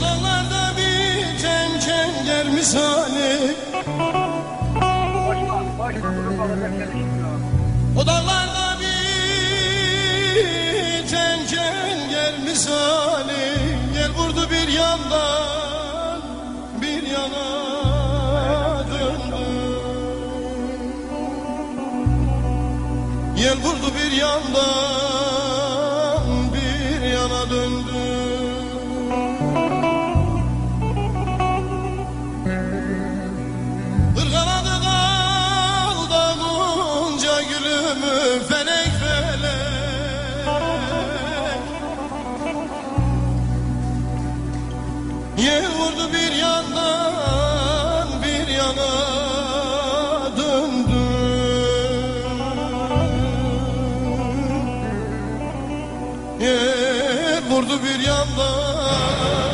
Odalarda bir cem cemger misali. Odalarda bir cem cemger misali. Gel vurdu bir yandan bir yana döndü. Gel vurdu bir yandan bir yana döndü. Vurdu bir yandan bir yana döndü. Yel vurdu bir yandan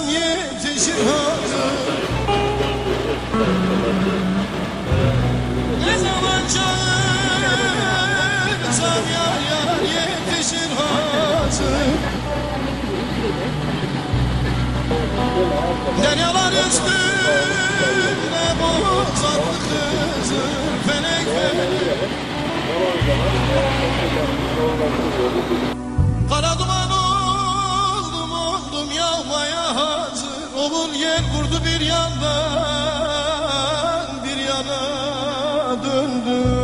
çağırsam yetişir hazır Ne zaman çağırsam yar yar yetişir hazır Deryalar üstüne bozatlı kızır Felek felek hazır Olur yer vurdu bir yandan Bir yana döndü.